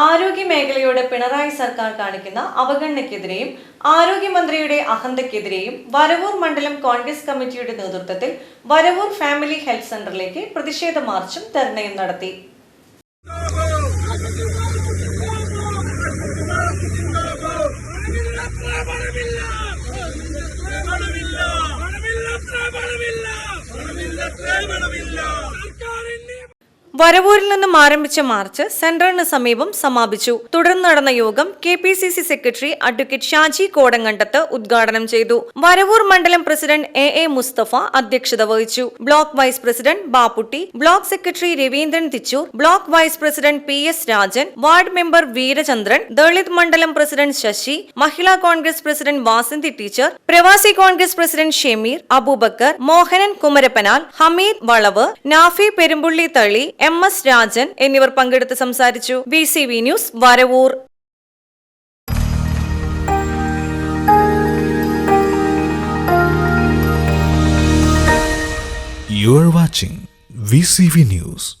ആരോഗ്യ മേഖലയോട് പിണറായി സർക്കാർ കാണിക്കുന്ന അവഗണനയ്ക്കെതിരെയും ആരോഗ്യമന്ത്രിയുടെ അഹന്തയ്ക്കെതിരെയും വരവൂർ മണ്ഡലം കോൺഗ്രസ് കമ്മിറ്റിയുടെ നേതൃത്വത്തിൽ വരവൂർ ഫാമിലി ഹെൽത്ത് സെന്ററിലേക്ക് പ്രതിഷേധ മാർച്ചും ധർണയും നടത്തി. വരവൂരിൽ നിന്നും ആരംഭിച്ച മാർച്ച് സെൻട്രലിന് സമീപം സമാപിച്ചു. തുടർന്ന് നടന്ന യോഗം K P C C secretary advocate Shaji Kodankandath ഉദ്ഘാടനം ചെയ്തു. വരവൂർ മണ്ഡലം പ്രസിഡന്റ് എ എ മുസ്തഫ അധ്യക്ഷത വഹിച്ചു. Block vice president Bapputty block secretary Raveendran Thichur block vice president P S Rajan ward member Veerachandran Dalit മണ്ഡലം president Sasi Mahila Congress president Vasanthi teacher Pravasi Congress president Shemeer Abubakar Mohanan Kumarappanal Hameed വളവ് നാഫി പെരുമ്പുള്ളി തളി M S Rajan എന്നിവർ പങ്കെടുത്ത് സംസാരിച്ചു B C V news Varavoor You are watching VCV News.